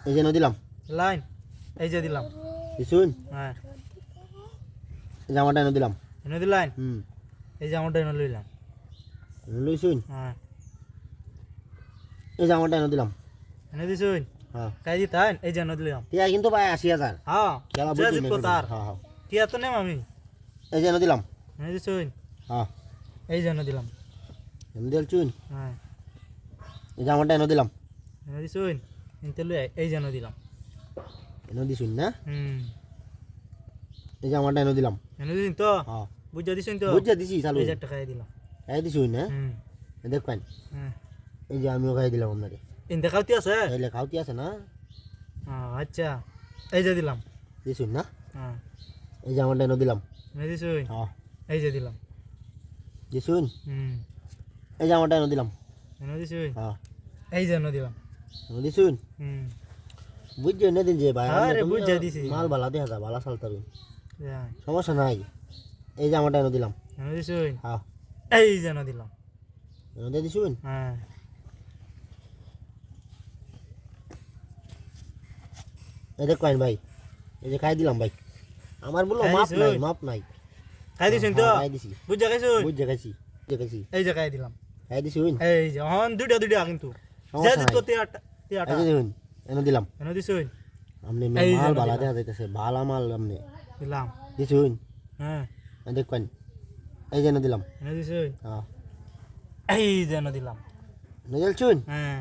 এই যে দিলাম লাইন এই যে দিলাম। দিছুন হ্যাঁ। এই জামাটা এনে দিলাম এনে দিলাইন হুম। এই জামাটা এনে লইলাম লইছুন হ্যাঁ। এই জামাটা এনে দিলাম এনে দিছুন হ্যাঁ। কাই দিতাইন এই যে এনে দিলাম টিয়া কিন্তু ভাই আশি হাজার। হ্যাঁ খেলা বুঝি তার হ্যাঁ হ্যাঁ। টিয়া তো নেম আমি এই যে এনে দিলাম এনে দিছুন হ্যাঁ। এই যে এনে দিলাম এনে দিলছুন হ্যাঁ। এই জামাটা এনে দিলাম এনে দিছুন ইনতে এই যে এনে দিলাম। এনে দিছুন না? হুম। এই জামাটা এনে দিলাম। এনে দিন তো? হ্যাঁ বুঝা দিছুন তো? বুঝছে দিছি চালু। এই যে একটা খাই দিলাম। খাই দিছুন না? হুম। দেখবেন হ্যাঁ এই যে আমিও খাই দিলাম আপনাকে। ইনতে খাওতি আছে? এই লেখাওতি আছে না? আচ্ছা। এই যে দিলাম। দিছুন না? হ্যাঁ এই জামাটা এনে দিলাম। এনে দিছুন? হ্যাঁ এই যে দিলাম। দিছুন? হুম। এই জামাটা এনে দিলাম। এনে দিছুন? হ্যাঁ এই যে এনে দিলাম। দিছুন হুম বুঝছে এনে দিন যে ভাই আরে বুঝছে দিছি। মাল ভালা দেখা যা ভালা চালতারু হ্যাঁ সমস্যা নাই এই জামাটা এনে দিলাম এনে দিছুন হ্যাঁ এই যে এনে দিলাম এনে দিছুন হ্যাঁ এই দেখ কয়েন ভাই এই যে খাই দিলাম ভাই আমার বলল মাপ নাই মাপ নাই খাই দিছুন তো খাই দিছি বুঝা খাইছি বুঝছে খাইছি এই যে খাই দিলাম খাই দিছুন এই যে হন দুইটা দুইটা কিন্তু যা এই যে দেখুন এনে দিলাম। এনে দিছুন আপনি এই মাল দিলাম। দেখা মাল আপনি দিলাম। দিছুন হ্যাঁ। এই এই যে দিলাম। এনে দিছুন হ্যাঁ এই যে দিলাম। এনে দিলছুন হ্যাঁ।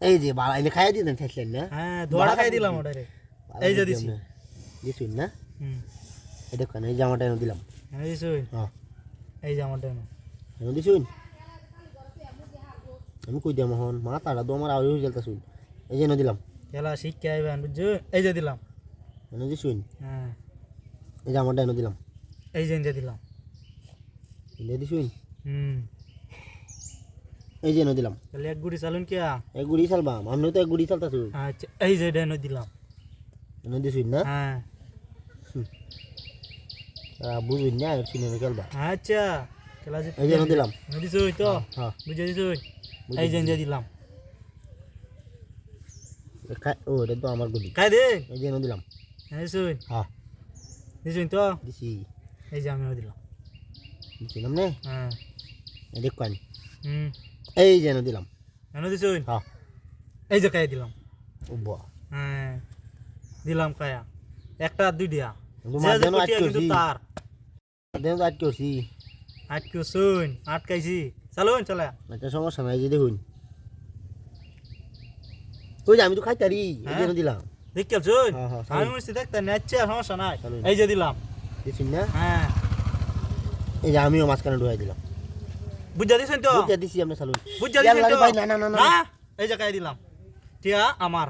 এই যে ভালা এনে খাই দিলেন ঠেসলেন না? হ্যাঁ ধোড়া খাই দিলাম ওটারে। এই যে দিছি। দিছুন না? হুম। এই দেখ কয়েন এই জামাটা এনে দিলাম। এনে দিছুন হ্যাঁ এই আমারটা এনে। এনে দিছুন আমি কই দিলাম এখন? মা তারা তো আমার আউরি হয়ে যেতেছুন এই যে দিলাম। খেলা শিখকে আইবেন বুঝছ? এই যে দিলাম। এনে দিছুন হ্যাঁ। এই জামাটা এনে দিলাম। এই যে এনে দিলাম। এনে দিছুন হুম। এই যে এনে দিলাম। তাহলে এক গুড়ি চালুন কিয়া? এক গুড়ি চালবাম আমি তো এক গুড়ি চালতাছুন আচ্ছা এই যে এনে দিলাম। এনে দিছুন না? হ্যাঁ। বুঝুন না সিনেমা খেলবা। আচ্ছা। খেলা এই যে এনে দিলাম। এনে দিছুই তো? হ্যাঁ। বুঝে দিছুই? এই যে এনে দিলাম। ও এটা তো আমার গুড়ি খাই দে। এই যে দিলাম। এনে দিছুই হ্যাঁ। দিছুই তো। দিছি। এই যে আমিও দিলাম। দিছি নামনে হ্যাঁ। দেখ কয়েন। হুম। এই যে দিলাম। এনে দিছুই হ্যাঁ। এই যে খাই দিলাম। ও বাহ। হ্যাঁ। দিলাম কায়া একটা দুই দিয়া কিন্তু আটকে। তার। তো আটকে আটকে শুন আটকাইছি। চালুন চলে একটা সমস্যা নাই এই যে দেখুন ওই যে আমি তো খাইতারি এই যে হ্যাঁ? দিলাম। দেখতে শুন হ্যাঁ, হ্যাঁ, আমি। মনে দেখতে নেচ্ছে সমস্যা নাই। এই যে দিলাম। দিছি না? হ্যাঁ। এই যে আমিও মাঝখানে ঢুকাই দিলাম। বুঝা দিছেন তো? বুঝতে দিছি আপনি চালুন। বুঝা দিছেন তো? না না না এই যে কাই দিলাম। টিয়া আমার।